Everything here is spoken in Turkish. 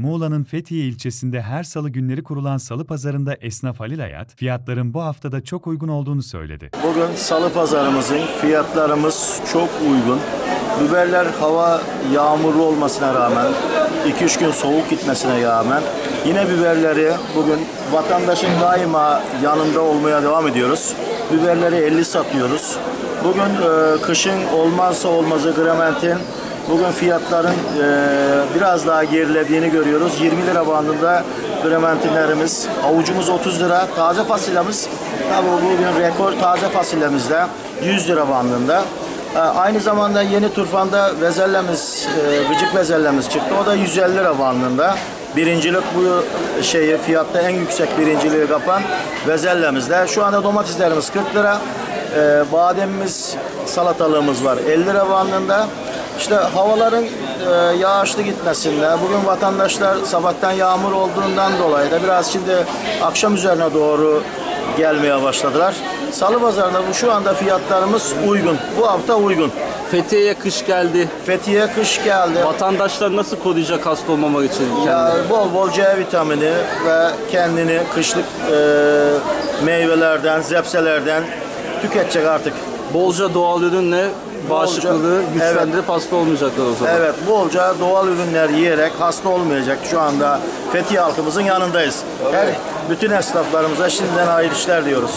Muğla'nın Fethiye ilçesinde her salı günleri kurulan salı pazarında esnaf Halil Hayat, fiyatların bu haftada çok uygun olduğunu söyledi. Bugün salı pazarımızın fiyatlarımız çok uygun. Biberler hava yağmurlu olmasına rağmen, 2-3 gün soğuk gitmesine rağmen yine biberleri bugün vatandaşın daima yanında olmaya devam ediyoruz. Biberleri 50 satıyoruz. Bugün e, kışın olmazsa olmazı gramentin Bugün fiyatların e, biraz daha gerilediğini görüyoruz. 20 lira bandında grementinlerimiz, avucumuz 30 lira, taze fasulyemiz tabii bugün rekor taze fasulyemizde 100 lira bandında. E, aynı zamanda yeni turfanda vezellemiz, e, gıcık vezellemiz çıktı. O da 150 lira bandında. Birincilik bu şeyi fiyatta en yüksek birinciliği kapan vezellemizde. Şu anda domateslerimiz 40 lira. E, bademimiz, salatalığımız var 50 lira bandında. İşte havaların e, yağışlı gitmesinde, bugün vatandaşlar sabahtan yağmur olduğundan dolayı da biraz şimdi akşam üzerine doğru gelmeye başladılar. Salı pazarında bu şu anda fiyatlarımız uygun. Bu hafta uygun. Fethiye'ye kış geldi. Fethiye kış geldi. Vatandaşlar nasıl koruyacak hasta olmamak için Ya, kendini? bol bol C vitamini ve kendini kışlık e, meyvelerden, zepselerden tüketecek artık. Bolca doğal ürünle bağışıklığı güçlendirip hasta olmayacaklar o zaman. Evet, bolca doğal ürünler yiyerek hasta olmayacak. Şu anda Fethiye halkımızın yanındayız. Her bütün esnaflarımıza şimdiden hayırlı işler diyoruz.